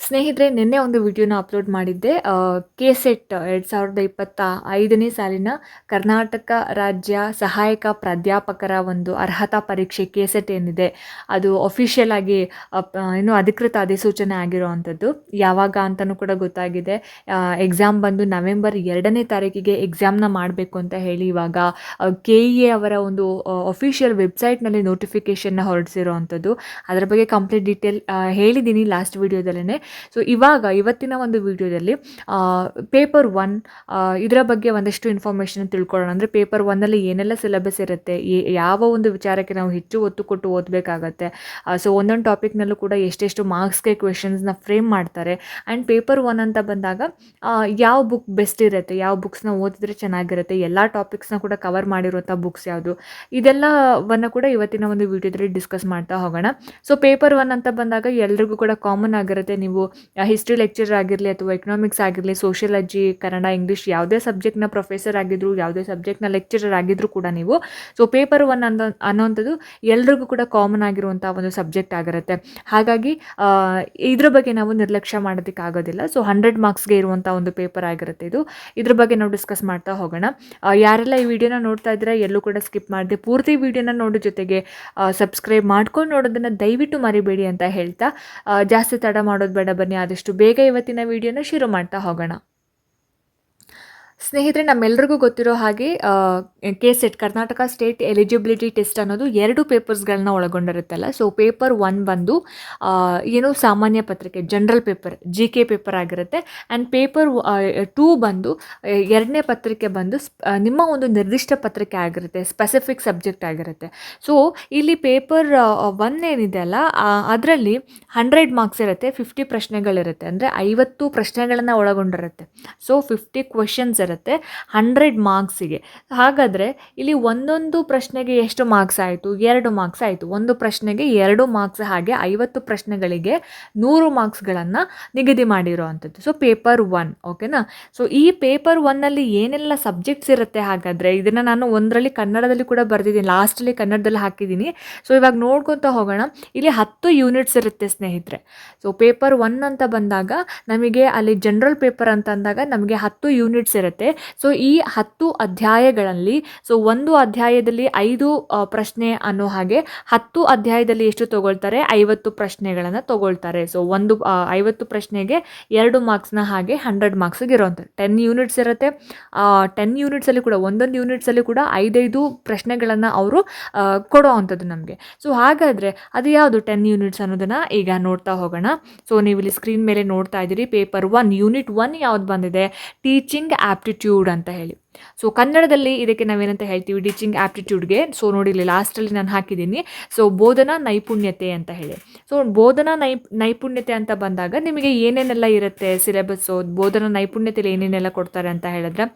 ಸ್ನೇಹಿತರೆ, ನಿನ್ನೆ ಒಂದು ವಿಡಿಯೋನ ಅಪ್ಲೋಡ್ ಮಾಡಿದ್ದೆ. ಕೆ ಸೆಟ್ ಎರಡು ಸಾವಿರದ ಇಪ್ಪತ್ತ ಐದನೇ ಸಾಲಿನ ಕರ್ನಾಟಕ ರಾಜ್ಯ ಸಹಾಯಕ ಪ್ರಾಧ್ಯಾಪಕರ ಒಂದು ಅರ್ಹತಾ ಪರೀಕ್ಷೆ ಕೆ ಸೆಟ್ ಏನಿದೆ, ಅದು ಅಫಿಷಿಯಲ್ ಆಗಿ ಏನು ಅಧಿಕೃತ ಅಧಿಸೂಚನೆ ಆಗಿರುವಂಥದ್ದು. ಯಾವಾಗ ಅಂತಲೂ ಕೂಡ ಗೊತ್ತಾಗಿದೆ. ಎಕ್ಸಾಮ್ ಬಂದು ನವೆಂಬರ್ ಎರಡನೇ ತಾರೀಕಿಗೆ ಎಕ್ಸಾಮ್ನ ಮಾಡಬೇಕು ಅಂತ ಹೇಳಿ ಇವಾಗ ಕೆ ಇ ಎ ಅವರ ಒಂದು ಅಫಿಷಿಯಲ್ ವೆಬ್ಸೈಟ್ನಲ್ಲಿ ನೋಟಿಫಿಕೇಷನ್ನ ಹೊರಡಿಸಿರೋ ಅಂಥದ್ದು ಅದರ ಬಗ್ಗೆ ಕಂಪ್ಲೀಟ್ ಡೀಟೇಲ್ ಹೇಳಿದ್ದೀನಿ ಲಾಸ್ಟ್ ವೀಡಿಯೋದಲ್ಲೇ ಸೊ ಇವಾಗ ಇವತ್ತಿನ ಒಂದು ವಿಡಿಯೋದಲ್ಲಿ ಪೇಪರ್ ಒನ್ ಇದರ ಬಗ್ಗೆ ಒಂದಷ್ಟು ಇನ್ಫಾರ್ಮೇಷನ್ ತಿಳ್ಕೊಳ್ಳೋಣ. ಅಂದರೆ ಪೇಪರ್ ಒನ್ನಲ್ಲಿ ಏನೆಲ್ಲ ಸಿಲೆಬಸ್ ಇರುತ್ತೆ ಯಾವ ಒಂದು ವಿಚಾರಕ್ಕೆ ನಾವು ಹೆಚ್ಚು ಒತ್ತು ಕೊಟ್ಟು ಓದಬೇಕಾಗತ್ತೆ ಸೊ ಒಂದೊಂದು ಟಾಪಿಕ್ನಲ್ಲೂ ಕೂಡ ಎಷ್ಟೆಷ್ಟು ಮಾರ್ಕ್ಸ್ಗೆ ಕ್ವೆಶನ್ಸ್ನ ಫ್ರೇಮ್ ಮಾಡ್ತಾರೆ. ಆ್ಯಂಡ್ ಪೇಪರ್ ಒನ್ ಅಂತ ಬಂದಾಗ ಯಾವ ಬುಕ್ ಬೆಸ್ಟ್ ಇರುತ್ತೆ, ಯಾವ ಬುಕ್ಸ್ನ ಓದಿದ್ರೆ ಚೆನ್ನಾಗಿರುತ್ತೆ, ಎಲ್ಲ ಟಾಪಿಕ್ಸ್ನ ಕೂಡ ಕವರ್ ಮಾಡಿರುವಂಥ ಬುಕ್ಸ್ ಯಾವುದು? ಇದೆಲ್ಲವನ್ನು ಕೂಡ ಇವತ್ತಿನ ಒಂದು ವಿಡಿಯೋದಲ್ಲಿ ಡಿಸ್ಕಸ್ ಮಾಡ್ತಾ ಹೋಗೋಣ. ಸೊ ಪೇಪರ್ ಒನ್ ಅಂತ ಬಂದಾಗ ಎಲ್ರಿಗೂ ಕೂಡ ಕಾಮನ್ ಆಗಿರುತ್ತೆ, ನೀವು ಹಿಸ್ಟ್ರಿ ಲೆಕ್ಚರ್ ಆಗಿರಲಿ ಅಥವಾ ಎಕನಾಮಿಕ್ಸ್ ಆಗಿರಲಿ ಸೋಷಿಯಾಲಜಿ ಕನ್ನಡ ಇಂಗ್ಲೀಷ್ ಯಾವುದೇ ಸಬ್ಜೆಕ್ಟ್ನ ಪ್ರೊಫೆಸರ್ ಆಗಿದ್ರು, ಯಾವುದೇ ಸಬ್ಜೆಕ್ಟ್ನ ಲೆಕ್ಚರರ್ ಆಗಿದ್ರು ಕೂಡ ನೀವು ಸೊ ಪೇಪರ್ ಒನ್ ಅನ್ನೋ ಅನ್ನೋವಂಥದ್ದು ಎಲ್ರಿಗೂ ಕೂಡ ಕಾಮನ್ ಆಗಿರುವಂಥ ಒಂದು ಸಬ್ಜೆಕ್ಟ್ ಆಗಿರುತ್ತೆ. ಹಾಗಾಗಿ ಇದ್ರ ಬಗ್ಗೆ ನಾವು ನಿರ್ಲಕ್ಷ್ಯ ಮಾಡೋದಕ್ಕೆ ಆಗೋದಿಲ್ಲ. ಸೊ ಹಂಡ್ರೆಡ್ ಮಾರ್ಕ್ಸ್ಗೆ ಇರುವಂಥ ಒಂದು ಪೇಪರ್ ಆಗಿರುತ್ತೆ ಇದು. ಇದ್ರ ಬಗ್ಗೆ ನಾವು ಡಿಸ್ಕಸ್ ಮಾಡ್ತಾ ಹೋಗೋಣ. ಯಾರೆಲ್ಲ ಈ ವಿಡಿಯೋನ ನೋಡ್ತಾ ಇದ್ದೀರಾ, ಎಲ್ಲೂ ಕೂಡ ಸ್ಕಿಪ್ ಮಾಡಿದೆ, ಪೂರ್ತಿ ವಿಡಿಯೋನ ನೋಡೋ ಜೊತೆಗೆ ಸಬ್ಸ್ಕ್ರೈಬ್ ಮಾಡ್ಕೊಂಡು ನೋಡೋದನ್ನು ದಯವಿಟ್ಟು ಮರಿಬೇಡಿ ಅಂತ ಹೇಳ್ತಾ ಜಾಸ್ತಿ ತಡ ಮಾಡೋದು ಬೇಡ ಬನ್ನಿ ಆದಷ್ಟು ಬೇಗ ಇವತ್ತಿನ ವಿಡಿಯೋನ ಶುರು ಮಾಡ್ತಾ ಹೋಗೋಣ. ಸ್ನೇಹಿತರೆ ನಮ್ಮೆಲ್ಲರಿಗೂ ಗೊತ್ತಿರೋ ಹಾಗೆ K SET Karnataka state eligibility test ಅನ್ನೋದು ಎರಡು ಪೇಪರ್ಸ್ಗಳನ್ನ ಒಳಗೊಂಡಿರುತ್ತಲ್ಲ. ಸೊ ಪೇಪರ್ ಒನ್ ಬಂದು ಏನು ಸಾಮಾನ್ಯ ಪತ್ರಿಕೆ general paper G K paper ಆಗಿರುತ್ತೆ. ಆ್ಯಂಡ್ ಪೇಪರ್ ಟೂ ಬಂದು ಎರಡನೇ ಪತ್ರಿಕೆ ಬಂದು ನಿಮ್ಮ ಒಂದು ನಿರ್ದಿಷ್ಟ ಪತ್ರಿಕೆ ಆಗಿರುತ್ತೆ ಸ್ಪೆಸಿಫಿಕ್ ಸಬ್ಜೆಕ್ಟ್ ಆಗಿರುತ್ತೆ. ಸೊ ಇಲ್ಲಿ ಪೇಪರ್ ಒನ್ ಏನಿದೆ ಅಲ್ಲ ಅದರಲ್ಲಿ ಹಂಡ್ರೆಡ್ ಮಾರ್ಕ್ಸ್ ಇರುತ್ತೆ ಫಿಫ್ಟಿ ಪ್ರಶ್ನೆಗಳಿರುತ್ತೆ. ಅಂದರೆ ಐವತ್ತು ಪ್ರಶ್ನೆಗಳನ್ನು ಒಳಗೊಂಡಿರುತ್ತೆ. ಸೊ ಫಿಫ್ಟಿ ಕ್ವೆಶನ್ಸ್ ಹಂಡ್ರೆಡ್ ಮಾರ್ಕ್ಸಿಗೆ ಹಾಗಾದರೆ ಇಲ್ಲಿ ಒಂದೊಂದು ಪ್ರಶ್ನೆಗೆ ಎಷ್ಟು ಮಾರ್ಕ್ಸ್ ಆಯಿತು? ಎರಡು ಮಾರ್ಕ್ಸ್ ಆಯಿತು. ಒಂದು ಪ್ರಶ್ನೆಗೆ ಎರಡು ಮಾರ್ಕ್ಸ್ ಹಾಗೆ ಐವತ್ತು ಪ್ರಶ್ನೆಗಳಿಗೆ ನೂರು ಮಾರ್ಕ್ಸ್ಗಳನ್ನು ನಿಗದಿ ಮಾಡಿರೋವಂಥದ್ದು. ಸೊ ಪೇಪರ್ ಒನ್ ಓಕೆನಾ ಸೊ ಈ ಪೇಪರ್ ಒನ್ನಲ್ಲಿ ಏನೆಲ್ಲ ಸಬ್ಜೆಕ್ಟ್ಸ್ ಇರುತ್ತೆ ಹಾಗಾದರೆ? ಇದನ್ನು ನಾನು ಒಂದರಲ್ಲಿ ಕನ್ನಡದಲ್ಲಿ ಕೂಡ ಬರೆದಿದ್ದೀನಿ ಲಾಸ್ಟಲ್ಲಿ ಕನ್ನಡದಲ್ಲಿ ಹಾಕಿದ್ದೀನಿ. ಸೊ ಇವಾಗ ನೋಡ್ಕೊತ ಹೋಗೋಣ. ಇಲ್ಲಿ ಹತ್ತು ಯೂನಿಟ್ಸ್ ಇರುತ್ತೆ ಸ್ನೇಹಿತರೆ. ಸೊ ಪೇಪರ್ ಒನ್ ಅಂತ ಬಂದಾಗ ನಮಗೆ ಅಲ್ಲಿ ಜನರಲ್ ಪೇಪರ್ ಅಂತ ಅಂದಾಗ ನಮಗೆ ಹತ್ತು ಯೂನಿಟ್ಸ್ ಇರುತ್ತೆ. ಸೊ ಈ ಹತ್ತು ಅಧ್ಯಾಯಗಳಲ್ಲಿ ಸೊ ಒಂದು ಅಧ್ಯಾಯದಲ್ಲಿ ಐದು ಪ್ರಶ್ನೆ ಅನ್ನೋ ಹಾಗೆ ಹತ್ತು ಅಧ್ಯಾಯದಲ್ಲಿ ಎಷ್ಟು ತಗೊಳ್ತಾರೆ? ಐವತ್ತು ಪ್ರಶ್ನೆಗಳನ್ನು ತಗೊಳ್ತಾರೆ. ಸೊ ಒಂದು ಐವತ್ತು ಪ್ರಶ್ನೆಗೆ ಎರಡು ಮಾರ್ಕ್ಸ್ನ ಹಾಗೆ ಹಂಡ್ರೆಡ್ ಮಾರ್ಕ್ಸಿಗೆ ಇರೋವಂಥದ್ದು ಟೆನ್ ಯೂನಿಟ್ಸ್ ಇರುತ್ತೆ. ಟೆನ್ ಯೂನಿಟ್ಸಲ್ಲಿ ಕೂಡ, ಒಂದೊಂದು ಯೂನಿಟ್ಸಲ್ಲಿ ಕೂಡ ಐದೈದು ಪ್ರಶ್ನೆಗಳನ್ನು ಅವರು ಕೊಡೋ ಅಂಥದ್ದು ನಮಗೆ. ಸೊ ಹಾಗಾದರೆ ಅದು ಯಾವುದು ಟೆನ್ ಯೂನಿಟ್ಸ್ ಅನ್ನೋದನ್ನು ಈಗ ನೋಡ್ತಾ ಹೋಗೋಣ. ಸೊ ನೀವು ಇಲ್ಲಿ ಸ್ಕ್ರೀನ್ ಮೇಲೆ ನೋಡ್ತಾ ಇದ್ದೀರಿ. ಪೇಪರ್ ಒನ್ ಯೂನಿಟ್ ಒನ್ ಯಾವ್ದು ಬಂದಿದೆ? ಟೀಚಿಂಗ್ ಆಪ್ಟಿಟ್ಯೂಡ್ ಅಂತ ಹೇಳಿ. ಸೊ ಕನ್ನಡದಲ್ಲಿ ಇದಕ್ಕೆ ನಾವೇನಂತ ಹೇಳ್ತೀವಿ? ಟೀಚಿಂಗ್ ಆ್ಯಪ್ಟಿಟ್ಯೂಡ್ಗೆ ಸೊ ನೋಡಿ, ಇಲ್ಲಿ ಲಾಸ್ಟಲ್ಲಿ ನಾನು ಹಾಕಿದ್ದೀನಿ. ಸೊ ಬೋಧನಾ ನೈಪುಣ್ಯತೆ ಅಂತ ಹೇಳಿ. ಸೊ ಬೋಧನಾ ನೈ, ನೈಪುಣ್ಯತೆ ಅಂತ ಬಂದಾಗ ನಿಮಗೆ ಏನೇನೆಲ್ಲ ಇರುತ್ತೆ? ಸಿಲೆಬಸ್ಸು ಬೋಧನಾ ನೈಪುಣ್ಯತೆಯಲ್ಲಿ ಏನೇನೆಲ್ಲ ಕೊಡ್ತಾರೆ ಅಂತ ಹೇಳಿದ್ರೆ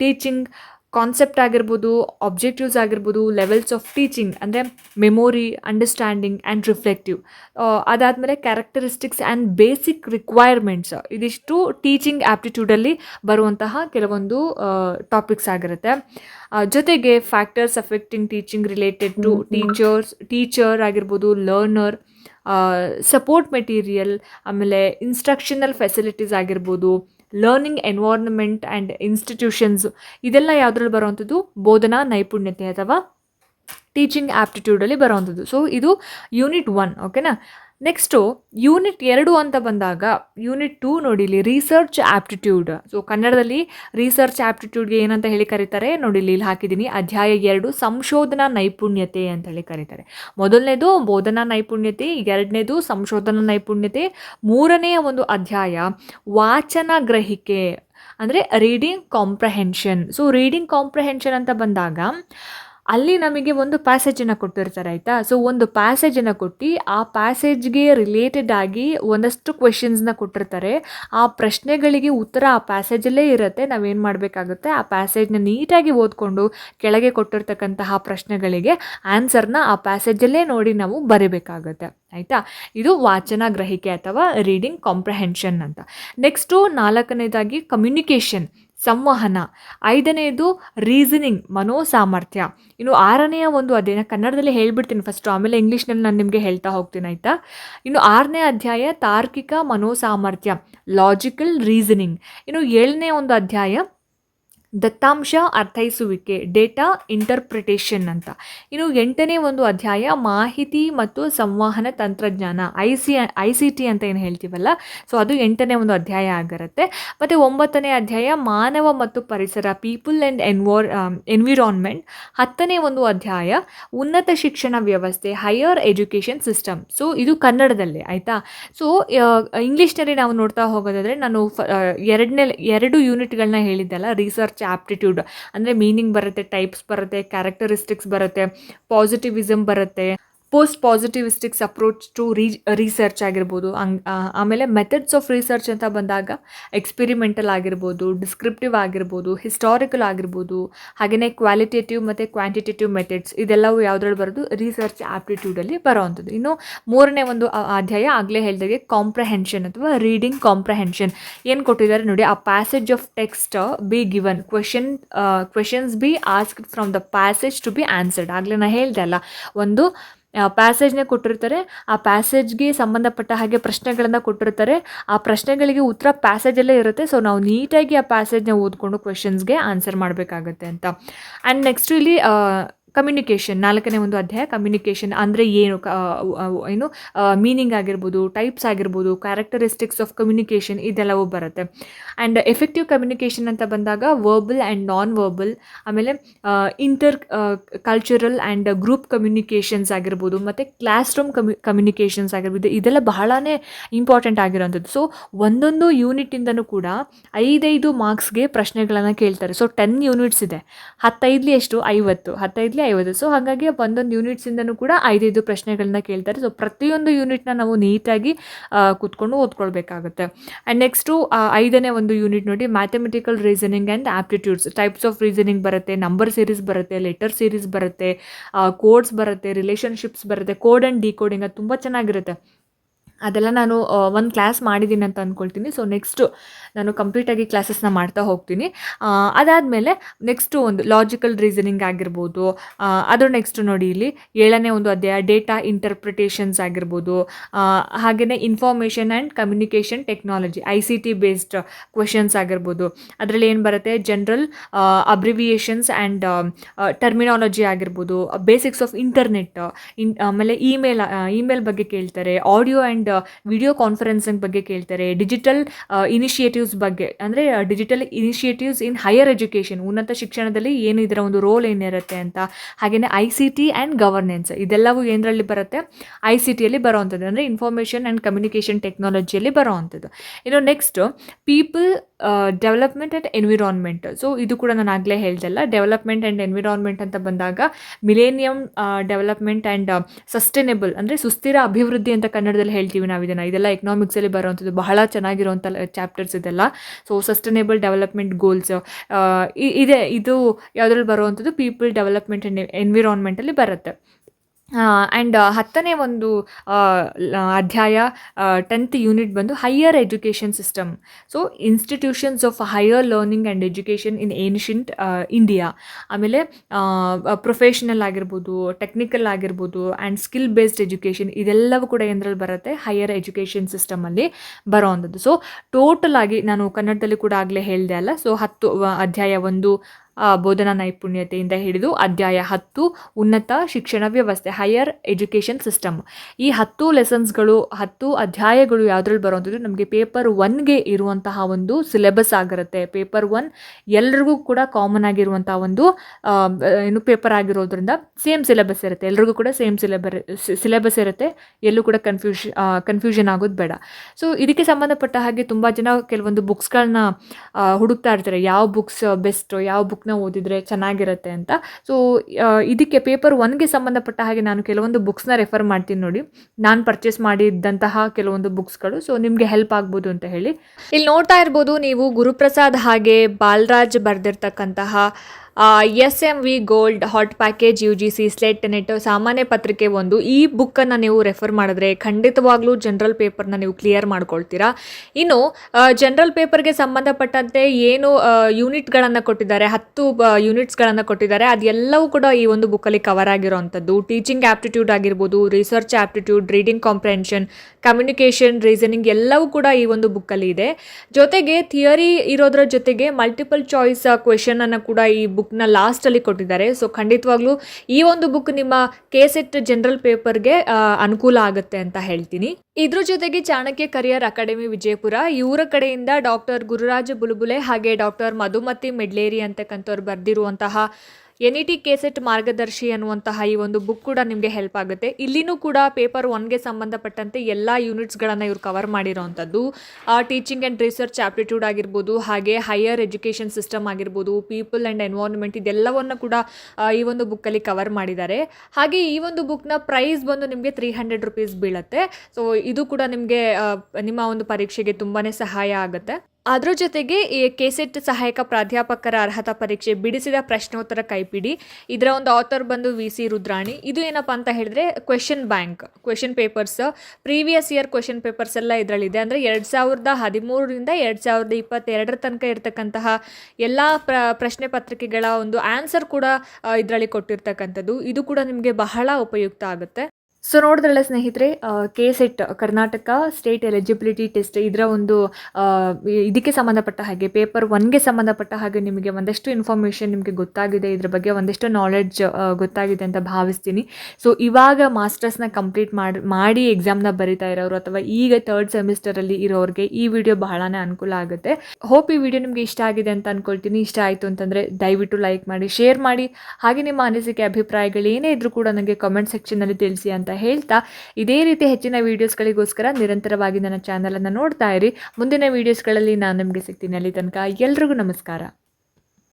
ಟೀಚಿಂಗ್ ಕಾನ್ಸೆಪ್ಟ್ ಆಗಿರ್ಬೋದು ಆಬ್ಜೆಕ್ಟಿವ್ಸ್ ಆಗಿರ್ಬೋದು ಲೆವೆಲ್ಸ್ ಆಫ್ ಟೀಚಿಂಗ್ ಅಂದರೆ ಮೆಮೊರಿ ಅಂಡರ್ಸ್ಟ್ಯಾಂಡಿಂಗ್ ಆ್ಯಂಡ್ ರಿಫ್ಲೆಕ್ಟಿವ್ ಅದಾದಮೇಲೆ ಕ್ಯಾರೆಕ್ಟರಿಸ್ಟಿಕ್ಸ್ ಆ್ಯಂಡ್ ಬೇಸಿಕ್ ರಿಕ್ವೈರ್ಮೆಂಟ್ಸ್ ಇದಿಷ್ಟು ಟೀಚಿಂಗ್ ಆ್ಯಪ್ಟಿಟ್ಯೂಡಲ್ಲಿ ಬರುವಂತಹ ಕೆಲವೊಂದು ಟಾಪಿಕ್ಸ್ ಆಗಿರುತ್ತೆ. ಜೊತೆಗೆ factors affecting teaching related to teachers teacher ಆಗಿರ್ಬೋದು ಲರ್ನರ್ ಸಪೋರ್ಟ್ ಮೆಟೀರಿಯಲ್ ಆಮೇಲೆ ಇನ್ಸ್ಟ್ರಕ್ಷನಲ್ ಫೆಸಿಲಿಟೀಸ್ ಆಗಿರ್ಬೋದು ಲರ್ನಿಂಗ್ ಎನ್ವೈರ್ನ್ಮೆಂಟ್ ಆ್ಯಂಡ್ ಇನ್ಸ್ಟಿಟ್ಯೂಷನ್ಸ್ ಇದೆಲ್ಲ ಯಾವುದ್ರಲ್ಲಿ ಬರುವಂಥದ್ದು? ಬೋಧನಾ ನೈಪುಣ್ಯತೆ ಅಥವಾ ಟೀಚಿಂಗ್ ಆ್ಯಪ್ಟಿಟ್ಯೂಡಲ್ಲಿ ಬರೋವಂಥದ್ದು. ಸೊ ಇದು ಯೂನಿಟ್ ಒನ್ ಓಕೆನಾ ನೆಕ್ಸ್ಟು ಯೂನಿಟ್ ಎರಡು ಅಂತ ಬಂದಾಗ ಯೂನಿಟ್ ಟೂ ನೋಡಿ ಇಲ್ಲಿ ರಿಸರ್ಚ್ ಆ್ಯಪ್ಟಿಟ್ಯೂಡ್ ಸೊ ಕನ್ನಡದಲ್ಲಿ ರಿಸರ್ಚ್ ಆ್ಯಪ್ಟಿಟ್ಯೂಡ್ಗೆ ಏನಂತ ಹೇಳಿ ಕರೀತಾರೆ? ನೋಡಿ ಇಲ್ಲಿ ಇಲ್ಲಿ ಹಾಕಿದ್ದೀನಿ. ಅಧ್ಯಾಯ ಎರಡು, ಸಂಶೋಧನಾ ನೈಪುಣ್ಯತೆ ಅಂತ ಹೇಳಿ ಕರೀತಾರೆ. ಮೊದಲನೇದು, ಬೋಧನಾ ನೈಪುಣ್ಯತೆ, ಎರಡನೇದು, ಸಂಶೋಧನಾ ನೈಪುಣ್ಯತೆ, ಮೂರನೆಯ ಒಂದು ಅಧ್ಯಾಯ, ವಾಚನ ಗ್ರಹಿಕೆ, ಅಂದರೆ reading comprehension so reading comprehension ಅಂತ ಬಂದಾಗ ಅಲ್ಲಿ ನಮಗೆ ಒಂದು ಪ್ಯಾಸೇಜನ್ನು ಕೊಟ್ಟಿರ್ತಾರೆ, ಆಯಿತಾ? ಸೊ ಒಂದು ಪ್ಯಾಸೇಜನ್ನು ಕೊಟ್ಟು, ಆ ಪ್ಯಾಸೇಜ್ಗೆ ರಿಲೇಟೆಡ್ ಆಗಿ ಒಂದಷ್ಟು ಕ್ವೆಶನ್ಸ್ನ ಕೊಟ್ಟಿರ್ತಾರೆ. ಆ ಪ್ರಶ್ನೆಗಳಿಗೆ ಉತ್ತರ ಆ ಪ್ಯಾಸೇಜಲ್ಲೇ ಇರುತ್ತೆ. ನಾವೇನು ಮಾಡಬೇಕಾಗುತ್ತೆ? ಆ ಪ್ಯಾಸೇಜ್ನ ನೀಟಾಗಿ ಓದ್ಕೊಂಡು ಕೆಳಗೆ ಕೊಟ್ಟಿರ್ತಕ್ಕಂತಹ ಪ್ರಶ್ನೆಗಳಿಗೆ ಆನ್ಸರ್ನ ಆ ಪ್ಯಾಸೇಜಲ್ಲೇ ನೋಡಿ ನಾವು ಬರೀಬೇಕಾಗುತ್ತೆ, ಆಯಿತಾ? ಇದು ವಾಚನ ಗ್ರಹಿಕೆ ಅಥವಾ ರೀಡಿಂಗ್ ಕಾಂಪ್ರಹೆನ್ಷನ್ ಅಂತ. ನೆಕ್ಸ್ಟು ನಾಲ್ಕನೇದಾಗಿ ಕಮ್ಯುನಿಕೇಷನ್ ಸಂವಹನ. ಐದನೆಯದು ರೀಸನಿಂಗ್ ಮನೋಸಾಮರ್ಥ್ಯ. ಇನ್ನು ಆರನೆಯ ಒಂದು ಅಧ್ಯಯನ ಕನ್ನಡದಲ್ಲಿ ಹೇಳ್ಬಿಡ್ತೀನಿ ಫಸ್ಟು ಆಮೇಲೆ ಇಂಗ್ಲೀಷ್ನಲ್ಲಿ ನಾನು ನಿಮಗೆ ಹೇಳ್ತಾ ಹೋಗ್ತೀನಿ, ಆಯಿತಾ? ಇನ್ನು ಆರನೇ ಅಧ್ಯಾಯ, ತಾರ್ಕಿಕ ಮನೋಸಾಮರ್ಥ್ಯ ಲಾಜಿಕಲ್ ರೀಸನಿಂಗ್ ಇನ್ನು ಏಳನೇ ಒಂದು ಅಧ್ಯಾಯ ದತ್ತಾಂಶ ಅರ್ಥೈಸುವಿಕೆ ಡೇಟಾ ಇಂಟರ್ಪ್ರಿಟೇಷನ್ ಅಂತ. ಇನ್ನು ಎಂಟನೇ ಒಂದು ಅಧ್ಯಾಯ, ಮಾಹಿತಿ ಮತ್ತು ಸಂವಹನ ತಂತ್ರಜ್ಞಾನ I C I C T ಅಂತ ಏನು ಹೇಳ್ತೀವಲ್ಲ? ಸೊ ಅದು ಎಂಟನೇ ಒಂದು ಅಧ್ಯಾಯ ಆಗಿರುತ್ತೆ. ಮತ್ತು ಒಂಬತ್ತನೇ ಅಧ್ಯಾಯ, ಮಾನವ ಮತ್ತು ಪರಿಸರ ಪೀಪಲ್ ಆ್ಯಂಡ್ ಎನ್ವೋರ್ ಎನ್ವಿರಾನ್ಮೆಂಟ್ ಹತ್ತನೇ ಒಂದು ಅಧ್ಯಾಯ, ಉನ್ನತ ಶಿಕ್ಷಣ ವ್ಯವಸ್ಥೆ ಹೈಯರ್ ಎಜುಕೇಷನ್ ಸಿಸ್ಟಮ್ ಸೊ ಇದು ಕನ್ನಡದಲ್ಲೇ, ಆಯಿತಾ? ಸೊ ಇಂಗ್ಲೀಷ್ನಲ್ಲಿ ನಾವು ನೋಡ್ತಾ ಹೋಗೋದಾದರೆ, ನಾನು ಎರಡನೇ ಎರಡು ಯೂನಿಟ್ಗಳನ್ನ ಹೇಳಿದ್ದೆಲ್ಲ ರಿಸರ್ಚ್ ಆಪ್ಟಿಟ್ಯೂಡ್ ಅಂದರೆ ಮೀನಿಂಗ್ ಬರುತ್ತೆ ಟೈಪ್ಸ್ ಬರುತ್ತೆ ಕ್ಯಾರೆಕ್ಟರಿಸ್ಟಿಕ್ಸ್ ಬರುತ್ತೆ ಪಾಸಿಟಿವಿಸಮ್ ಬರುತ್ತೆ. Post positivistics approach to re research ಆಗಿರ್ಬೋದು. ಹಂಗ್ ಆಮೇಲೆ ಮೆಥಡ್ಸ್ ಆಫ್ ರಿಸರ್ಚ್ ಅಂತ ಬಂದಾಗ ಎಕ್ಸ್ಪಿರಿಮೆಂಟಲ್ ಆಗಿರ್ಬೋದು ಡಿಸ್ಕ್ರಿಪ್ಟಿವ್ ಆಗಿರ್ಬೋದು ಹಿಸ್ಟಾರಿಕಲ್ ಆಗಿರ್ಬೋದು ಹಾಗೆಯೇ ಕ್ವಾಲಿಟೇಟಿವ್ ಮತ್ತು ಕ್ವಾಂಟಿಟೇಟಿವ್ ಮೆಥಡ್ಸ್ ಇದೆಲ್ಲವೂ ಯಾವುದ್ರಲ್ಲಿ ಬರೋದು? ರಿಸರ್ಚ್ ಆಪ್ಟಿಟ್ಯೂಡಲ್ಲಿ ಬರೋವಂಥದ್ದು. ಇನ್ನು ಮೂರನೇ ಒಂದು ಅಧ್ಯಾಯ ಆಗಲೇ ಹೇಳಿದಾಗೆ ಕಾಂಪ್ರಹೆನ್ಷನ್ ಅಥವಾ ರೀಡಿಂಗ್ ಕಾಂಪ್ರಹೆನ್ಷನ್ ಏನು ಕೊಟ್ಟಿದ್ದಾರೆ ನೋಡಿ, ಆ passage of text be given question questions be asked from the passage to be answered ಆಗಲೇ ನಾನು ಹೇಳಿದೆ ಅಲ್ಲ, ಒಂದು ಪ್ಯಾಸೇಜ್ನ ಕೊಟ್ಟಿರ್ತಾರೆ, ಆ ಪ್ಯಾಸೇಜ್ಗೆ ಸಂಬಂಧಪಟ್ಟ ಹಾಗೆ ಪ್ರಶ್ನೆಗಳನ್ನು ಕೊಟ್ಟಿರ್ತಾರೆ. ಆ ಪ್ರಶ್ನೆಗಳಿಗೆ ಉತ್ತರ ಪ್ಯಾಸೇಜಲ್ಲೇ ಇರುತ್ತೆ. ಸೊ ನಾವು ನೀಟಾಗಿ ಆ ಪ್ಯಾಸೇಜ್ನ ಓದ್ಕೊಂಡು ಕ್ವೆಶನ್ಸ್ಗೆ ಆನ್ಸರ್ ಮಾಡಬೇಕಾಗತ್ತೆ ಅಂತ. ಆ್ಯಂಡ್ ನೆಕ್ಸ್ಟ್ ಇಲ್ಲಿ ಕಮ್ಯುನಿಕೇಷನ್ ನಾಲ್ಕನೇ ಒಂದು ಅಧ್ಯಾಯ ಕಮ್ಯುನಿಕೇಷನ್ ಅಂದರೆ ಏನು? ಏನು? ಮೀನಿಂಗ್ ಆಗಿರ್ಬೋದು ಟೈಪ್ಸ್ ಆಗಿರ್ಬೋದು ಕ್ಯಾರೆಕ್ಟರಿಸ್ಟಿಕ್ಸ್ ಆಫ್ ಕಮ್ಯುನಿಕೇಷನ್ ಇದೆಲ್ಲವೂ ಬರುತ್ತೆ. ಆ್ಯಂಡ್ ಎಫೆಕ್ಟಿವ್ ಕಮ್ಯುನಿಕೇಷನ್ ಅಂತ ಬಂದಾಗ ವರ್ಬಲ್ ಆ್ಯಂಡ್ ನಾನ್ ವರ್ಬಲ್ ಆಮೇಲೆ inter cultural and group communications ಆಗಿರ್ಬೋದು, ಮತ್ತು ಕ್ಲಾಸ್ ರೂಮ್ ಕಮ್ಯು ಕಮ್ಯುನಿಕೇಷನ್ಸ್ ಆಗಿರ್ಬೋದು, ಇದೆಲ್ಲ ಬಹಳನೇ ಇಂಪಾರ್ಟೆಂಟ್ ಆಗಿರೋಂಥದ್ದು. ಸೊ ಒಂದೊಂದು ಯೂನಿಟಿಂದನೂ ಕೂಡ ಐದೈದು ಮಾರ್ಕ್ಸ್ಗೆ ಪ್ರಶ್ನೆಗಳನ್ನು ಕೇಳ್ತಾರೆ. ಸೊ ಟೆನ್ ಯೂನಿಟ್ಸ್ ಇದೆ. ಹತ್ತೈದ್ಲಿ ಎಷ್ಟು? ಐವತ್ತು. ಹತ್ತೈದ್ಲಿ ಐವತ್ತು ಸೊ ಹಾಗಾಗಿ ಒಂದೊಂದು ಯೂನಿಟ್ಸಿಂದನೂ ಕೂಡ ಐದೈದು ಪ್ರಶ್ನೆಗಳನ್ನ ಕೇಳ್ತಾರೆ. ಸೊ ಪ್ರತಿಯೊಂದು ಯೂನಿಟ್ನ ನಾವು ನೀಟಾಗಿ ಕೂತ್ಕೊಂಡು ಓದ್ಕೊಳ್ಬೇಕಾಗುತ್ತೆ. ಆ್ಯಂಡ್ ನೆಕ್ಸ್ಟು ಐದನೇ ಒಂದು ಯೂನಿಟ್ ನೋಡಿ mathematical reasoning and aptitudes types of reasoning ಬರುತ್ತೆ ನಂಬರ್ ಸೀರೀಸ್ ಬರುತ್ತೆ ಲೆಟರ್ ಸೀರೀಸ್ ಬರುತ್ತೆ ಕೋಡ್ಸ್ ಬರುತ್ತೆ ರಿಲೇಷನ್ಶಿಪ್ಸ್ ಬರುತ್ತೆ ಕೋಡ್ ಆ್ಯಂಡ್ ಡಿಕೋಡಿಂಗ್ ಅದು ತುಂಬ ಚೆನ್ನಾಗಿರುತ್ತೆ. ಅದೆಲ್ಲ ನಾನು ಒಂದು ಕ್ಲಾಸ್ ಮಾಡಿದ್ದೀನಿ ಅಂತ ಅಂದ್ಕೊಳ್ತೀನಿ ಸೊ ನೆಕ್ಸ್ಟು ನಾನು ಕಂಪ್ಲೀಟಾಗಿ ಕ್ಲಾಸಸ್ನ ಮಾಡ್ತಾ ಹೋಗ್ತೀನಿ. ಅದಾದಮೇಲೆ ನೆಕ್ಸ್ಟು ಒಂದು ಲಾಜಿಕಲ್ ರೀಸನಿಂಗ್ ಆಗಿರ್ಬೋದು. ಅದ್ರ ನೆಕ್ಸ್ಟು ನೋಡಿ ಇಲ್ಲಿ ಏಳನೇ ಒಂದು ಅಧ್ಯಾಯ ಡೇಟಾ ಇಂಟರ್ಪ್ರಿಟೇಷನ್ಸ್ ಆಗಿರ್ಬೋದು. ಹಾಗೆಯೇ information and communication technology I C T based questions ಆಗಿರ್ಬೋದು. ಅದರಲ್ಲಿ ಏನು ಬರುತ್ತೆ? ಜನರಲ್ ಅಬ್ರಿವಿಯೇಷನ್ಸ್ ಆ್ಯಂಡ್ ಟರ್ಮಿನಾಲಜಿ ಆಗಿರ್ಬೋದು. ಬೇಸಿಕ್ಸ್ ಆಫ್ ಇಂಟರ್ನೆಟ್ ಇನ್ ಆಮೇಲೆ ಇಮೇಲ್ ಇಮೇಲ್ ಬಗ್ಗೆ ಕೇಳ್ತಾರೆ. ಆಡಿಯೋ ಆ್ಯಂಡ್ ವಿಡಿಯೋ ಕಾನ್ಫರೆನ್ಸಿಂಗ್ ಬಗ್ಗೆ ಕೇಳ್ತಾರೆ ಡಿಜಿಟಲ್ ಇನಿಷಿಯೇಟಿವ್ಸ್ ಬಗ್ಗೆ. ಅಂದರೆ digital initiatives in higher education ಉನ್ನತ ಶಿಕ್ಷಣದಲ್ಲಿ ಏನು ಇದರ ಒಂದು ರೋಲ್ ಏನಿರುತ್ತೆ ಅಂತ. ಹಾಗೆಯೇ I C T and governance ಇದೆಲ್ಲವೂ ಏನರಲ್ಲಿ ಬರುತ್ತೆ? ಐ ಸಿ ಟಿಯಲ್ಲಿ ಬರೋವಂಥದ್ದು. ಅಂದರೆ ಇನ್ಫಾರ್ಮೇಷನ್ ಆ್ಯಂಡ್ ಕಮ್ಯುನಿಕೇಷನ್ ಟೆಕ್ನಾಲಜಿಯಲ್ಲಿ ಬರೋವಂಥದ್ದು. ಇನ್ನು next people development and environment so ಇದು ಕೂಡ ನಾನು ಆಗಲೇ ಹೇಳ್ದಲ್ಲ. ಡೆವಲಪ್ಮೆಂಟ್ ಆ್ಯಂಡ್ ಎನ್ವಿರಾನ್ಮೆಂಟ್ ಅಂತ ಬಂದಾಗ ಮಿಲೇನಿಯಂ ಡೆವಲಪ್ಮೆಂಟ್ ಆ್ಯಂಡ್ ಸಸ್ಟೈನೇಬಲ್ ಅಂದರೆ ಸುಸ್ಥಿರ ಅಭಿವೃದ್ಧಿ ಅಂತ ಕನ್ನಡದಲ್ಲಿ ಹೇಳ್ತೀವಿ. ನಾವು ಇದನ್ನು ಇದೆಲ್ಲ ಎಕನಾಮಿಕ್ಸಲ್ಲಿ ಬರುವಂಥದ್ದು. ಬಹಳ ಚೆನ್ನಾಗಿರುವಂಥ ಚಾಪ್ಟರ್ಸ್ ಇದೆಲ್ಲ. ಸೊ ಸಸ್ಟೈನೇಬಲ್ ಡೆವಲಪ್ಮೆಂಟ್ ಗೋಲ್ಸ್ ಇದೆ. ಇದು ಯಾವುದ್ರಲ್ಲಿ ಬರುವಂಥದ್ದು? ಪೀಪಲ್ ಡೆವಲಪ್ಮೆಂಟ್ ಎನ್ವಿರಾನ್ಮೆಂಟಲ್ಲಿ ಬರುತ್ತೆ. ಆ್ಯಂಡ್ ಹತ್ತನೇ ಒಂದು ಅಧ್ಯಾಯ ಟೆಂತ್ ಯೂನಿಟ್ ಬಂದು higher education system so institutions of higher learning and education in ancient India ಆಮೇಲೆ ಪ್ರೊಫೆಷನಲ್ ಆಗಿರ್ಬೋದು ಟೆಕ್ನಿಕಲ್ ಆಗಿರ್ಬೋದು ಆ್ಯಂಡ್ ಸ್ಕಿಲ್ ಬೇಸ್ಡ್ ಎಜುಕೇಷನ್ ಇದೆಲ್ಲವೂ ಕೂಡ ಏನರಲ್ಲಿ ಬರುತ್ತೆ? ಹೈಯರ್ ಎಜುಕೇಷನ್ ಸಿಸ್ಟಮಲ್ಲಿ ಬರೋವಂಥದ್ದು ಸೊ ಟೋಟಲ್ ಆಗಿ ನಾನು ಕನ್ನಡದಲ್ಲಿ ಕೂಡ ಆಗಲೇ ಹೇಳಿದೆ ಅಲ್ಲ? ಸೊ ಹತ್ತು, ಅಧ್ಯಾಯ ಒಂದು ಬೋಧನಾ ನೈಪುಣ್ಯತೆಯಿಂದ ಹಿಡಿದು ಅಧ್ಯಾಯ ಹತ್ತು, ಉನ್ನತ ಶಿಕ್ಷಣ ವ್ಯವಸ್ಥೆ ಹೈಯರ್ ಎಜುಕೇಷನ್ ಸಿಸ್ಟಮ್ ಈ ಹತ್ತು ಲೆಸನ್ಸ್ಗಳು ಹತ್ತು ಅಧ್ಯಾಯಗಳು ಯಾವುದ್ರಲ್ಲಿ ಬರುವಂಥದ್ದು? ನಮಗೆ ಪೇಪರ್ ಒನ್ಗೆ ಇರುವಂತಹ ಒಂದು ಸಿಲೆಬಸ್ ಆಗಿರುತ್ತೆ. ಪೇಪರ್ ಒನ್ ಎಲ್ರಿಗೂ ಕೂಡ ಕಾಮನ್ ಆಗಿರುವಂಥ ಒಂದು ಏನು ಪೇಪರ್ ಆಗಿರೋದ್ರಿಂದ ಸೇಮ್ ಸಿಲೆಬಸ್ ಇರುತ್ತೆ. ಎಲ್ರಿಗೂ ಕೂಡ ಸೇಮ್ ಸಿಲೆಬರ್ ಸಿಲೆಬಸ್ ಇರುತ್ತೆ. ಎಲ್ಲೂ ಕೂಡ ಕನ್ಫ್ಯೂಷ್ ಕನ್ಫ್ಯೂಷನ್ ಆಗೋದು ಬೇಡ. ಸೊ ಇದಕ್ಕೆ ಸಂಬಂಧಪಟ್ಟ ಹಾಗೆ ತುಂಬ ಜನ ಕೆಲವೊಂದು ಬುಕ್ಸ್ಗಳನ್ನ ಹುಡುಕ್ತಾ ಇರ್ತಾರೆ. ಯಾವ ಬುಕ್ಸ್ ಬೆಸ್ಟ್ ಯಾವ ಬುಕ್ನ ಓದಿದರೆ ಚೆನ್ನಾಗಿರುತ್ತೆ ಅಂತ. ಸೊ ಇದಕ್ಕೆ ಪೇಪರ್ ಒನ್ಗೆ ಸಂಬಂಧಪಟ್ಟ ಹಾಗೆ ನಾನು ಕೆಲವೊಂದು ಬುಕ್ಸ್ನ ರೆಫರ್ ಮಾಡ್ತೀನಿ ನೋಡಿ. ನಾನು ಪರ್ಚೇಸ್ ಮಾಡಿದ್ದಂತಹ ಕೆಲವೊಂದು ಬುಕ್ಸ್ಗಳು. ಸೊ ನಿಮಗೆ ಹೆಲ್ಪ್ ಆಗ್ಬೋದು ಅಂತ ಹೇಳಿ. ಇಲ್ಲಿ ನೋಡ್ತಾ ಇರ್ಬೋದು ನೀವು ಗುರುಪ್ರಸಾದ್ ಹಾಗೆ Balaraj ಬರೆದಿರ್ತಕ್ಕಂತಹ S M V gold hot package U G C SLET NET ಸಾಮಾನ್ಯ ಪತ್ರಿಕೆ ಒಂದು. ಈ ಬುಕ್ಕನ್ನು ನೀವು ರೆಫರ್ ಮಾಡಿದ್ರೆ ಖಂಡಿತವಾಗ್ಲೂ ಜನರಲ್ ಪೇಪರ್ನ ನೀವು ಕ್ಲಿಯರ್ ಮಾಡ್ಕೊಳ್ತೀರಾ. ಇನ್ನು ಜನರಲ್ ಪೇಪರ್ಗೆ ಸಂಬಂಧಪಟ್ಟಂತೆ ಏನು ಯೂನಿಟ್ಗಳನ್ನು ಕೊಟ್ಟಿದ್ದಾರೆ, ಹತ್ತು ಯೂನಿಟ್ಸ್ಗಳನ್ನು ಕೊಟ್ಟಿದ್ದಾರೆ, ಅದೆಲ್ಲವೂ ಕೂಡ ಈ ಒಂದು ಬುಕ್ಕಲ್ಲಿ ಕವರ್ ಆಗಿರೋವಂಥದ್ದು ಟೀಚಿಂಗ್ ಆಪ್ಟಿಟ್ಯೂಡ್ ಆಗಿರ್ಬೋದು research aptitude reading comprehension communication reasoning ಎಲ್ಲವೂ ಕೂಡ ಈ ಒಂದು ಬುಕ್ಕಲ್ಲಿ ಇದೆ. ಜೊತೆಗೆ ಥಿಯರಿ ಇರೋದ್ರ ಜೊತೆಗೆ ಮಲ್ಟಿಪಲ್ ಚಾಯ್ಸ್ ಕ್ವೆಶನ್ ಅನ್ನು ಕೂಡ ಈ ಬುಕ್ನ ಲಾಸ್ಟಲ್ಲಿ ಕೊಟ್ಟಿದ್ದಾರೆ. ಸೊ ಖಂಡಿತವಾಗ್ಲೂ ಈ ಒಂದು ಬುಕ್ ನಿಮ್ಮ ಕೆ ಸೆಟ್ ಜನರಲ್ ಪೇಪರ್ಗೆ ಅನುಕೂಲ ಆಗುತ್ತೆ ಅಂತ ಹೇಳ್ತೀನಿ. ಇದ್ರ ಜೊತೆಗೆ ಚಾಣಕ್ಯ ಕರಿಯರ್ ಅಕಾಡೆಮಿ ವಿಜಯಪುರ, ಇವರ ಕಡೆಯಿಂದ ಡಾಕ್ಟರ್ ಗುರುರಾಜ ಬುಲುಬುಲೆ ಹಾಗೆ ಡಾಕ್ಟರ್ ಮಧುಮತಿ ಮೆಡ್ಲೇರಿ ಅಂತಕ್ಕಂಥವ್ರು ಬರೆದಿರುವಂತಹ ಎನ್ ಇ ಟಿ ಕೆಸೆಟ್ ಮಾರ್ಗದರ್ಶಿ ಅನ್ನುವಂತಹ ಈ ಒಂದು ಬುಕ್ ಕೂಡ ನಿಮಗೆ ಹೆಲ್ಪ್ ಆಗುತ್ತೆ. ಇಲ್ಲಿನೂ ಕೂಡ ಪೇಪರ್ ಒನ್ಗೆ ಸಂಬಂಧಪಟ್ಟಂತೆ ಎಲ್ಲ ಯೂನಿಟ್ಸ್ಗಳನ್ನು ಇವರು ಕವರ್ ಮಾಡಿರೋವಂಥದ್ದು ಟೀಚಿಂಗ್ ಆ್ಯಂಡ್ ರಿಸರ್ಚ್ ಆಪ್ಟಿಟ್ಯೂಡ್ ಆಗಿರ್ಬೋದು, ಹಾಗೆ ಹೈಯರ್ ಎಜುಕೇಷನ್ ಸಿಸ್ಟಮ್ ಆಗಿರ್ಬೋದು ಪೀಪಲ್ ಆ್ಯಂಡ್ ಎನ್ವೈರ್ನ್ಮೆಂಟ್ ಇದೆಲ್ಲವನ್ನು ಕೂಡ ಈ ಒಂದು ಬುಕ್ಕಲ್ಲಿ ಕವರ್ ಮಾಡಿದ್ದಾರೆ. ಹಾಗೆ ಈ ಒಂದು ಬುಕ್ನ ಪ್ರೈಸ್ ಬಂದು ನಿಮಗೆ ತ್ರೀ ಹಂಡ್ರೆಡ್ ರುಪೀಸ್ ಬೀಳುತ್ತೆ. ಸೊ ಇದು ಕೂಡ ನಿಮಗೆ ನಿಮ್ಮ ಒಂದು ಪರೀಕ್ಷೆಗೆ ತುಂಬಾ ಸಹಾಯ ಆಗುತ್ತೆ. ಅದ್ರ ಜೊತೆಗೆ ಈ ಕೆಸೆಟ್ ಸಹಾಯಕ ಪ್ರಾಧ್ಯಾಪಕರ ಅರ್ಹತಾ ಪರೀಕ್ಷೆ ಬಿಡಿಸಿದ ಪ್ರಶ್ನೋತ್ತರ ಕೈಪಿಡಿ. ಇದರ ಒಂದು ಆಥರ್ ಬಂದು ವಿ ಸಿ ರುದ್ರಾಣಿ. ಇದು ಏನಪ್ಪ ಅಂತ ಹೇಳಿದ್ರೆ question bank question papers previous year question papers ಎಲ್ಲ ಇದರಲ್ಲಿದೆ. ಅಂದರೆ ಎರಡು ಸಾವಿರದ ಹದಿಮೂರರಿಂದ ಎರಡು ಸಾವಿರದ ಇಪ್ಪತ್ತೆರಡರ ತನಕ ಇರತಕ್ಕಂತಹ ಎಲ್ಲ ಪ್ರ, ಪ್ರಶ್ನೆ ಪತ್ರಿಕೆಗಳ ಒಂದು ಆನ್ಸರ್ ಕೂಡ ಇದರಲ್ಲಿ ಕೊಟ್ಟಿರ್ತಕ್ಕಂಥದ್ದು. ಇದು ಕೂಡ ನಿಮಗೆ ಬಹಳ ಉಪಯುಕ್ತ ಆಗುತ್ತೆ. ಸೊ ನೋಡಿದ್ರಲ್ಲ ಸ್ನೇಹಿತರೆ K SET Karnataka state eligibility test ಇದರ ಒಂದು ಇದಕ್ಕೆ ಸಂಬಂಧಪಟ್ಟ ಹಾಗೆ ಪೇಪರ್ ಒನ್ಗೆ ಸಂಬಂಧಪಟ್ಟ ಹಾಗೆ ನಿಮಗೆ ಒಂದಷ್ಟು ಇನ್ಫಾರ್ಮೇಷನ್ ನಿಮಗೆ ಗೊತ್ತಾಗಿದೆ, ಇದ್ರ ಬಗ್ಗೆ ಒಂದಷ್ಟು ನಾಲೆಡ್ಜ್ ಗೊತ್ತಾಗಿದೆ ಅಂತ ಭಾವಿಸ್ತೀನಿ. ಸೊ ಇವಾಗ ಮಾಸ್ಟರ್ಸ್ನ ಕಂಪ್ಲೀಟ್ ಮಾಡಿ ಮಾಡಿ ಎಕ್ಸಾಮ್ನ ಬರಿತಾ ಇರೋರು ಅಥವಾ ಈಗ ತರ್ಡ್ ಸೆಮಿಸ್ಟರಲ್ಲಿ ಇರೋರಿಗೆ ಈ ವಿಡಿಯೋ ಬಹಳನೇ ಅನುಕೂಲ ಆಗುತ್ತೆ. ಹೋಪ್ ಈ ವಿಡಿಯೋ ನಿಮಗೆ ಇಷ್ಟ ಆಗಿದೆ ಅಂತ ಅನ್ಕೊಳ್ತೀನಿ. ಇಷ್ಟ ಆಯಿತು ಅಂತಂದರೆ ದಯವಿಟ್ಟು ಲೈಕ್ ಮಾಡಿ ಶೇರ್ ಮಾಡಿ. ಹಾಗೆ ನಿಮ್ಮ ಅನಿಸಿಕೆ, ಅಭಿಪ್ರಾಯಗಳು ಏನೇ ಇದ್ರೂ ಕೂಡ ನನಗೆ ಕಮೆಂಟ್ ಸೆಕ್ಷನಲ್ಲಿ ತಿಳಿಸಿ ಅಂತ ಹೇಳ್ತಾ ಇದೇ ರೀತಿ ಹೆಚ್ಚಿನ ವೀಡಿಯೋಸ್ಗಳಿಗೋಸ್ಕರ ನಿರಂತರವಾಗಿ ನನ್ನ ಚಾನಲನ್ನು ನೋಡ್ತಾ ಇರಿ. ಮುಂದಿನ ವೀಡಿಯೋಸ್ಗಳಲ್ಲಿ ನಾನು ನಿಮಗೆ ಸಿಗ್ತೀನಿ ಅಲ್ಲಿ ತನಕ. ಎಲ್ರಿಗೂ ನಮಸ್ಕಾರ.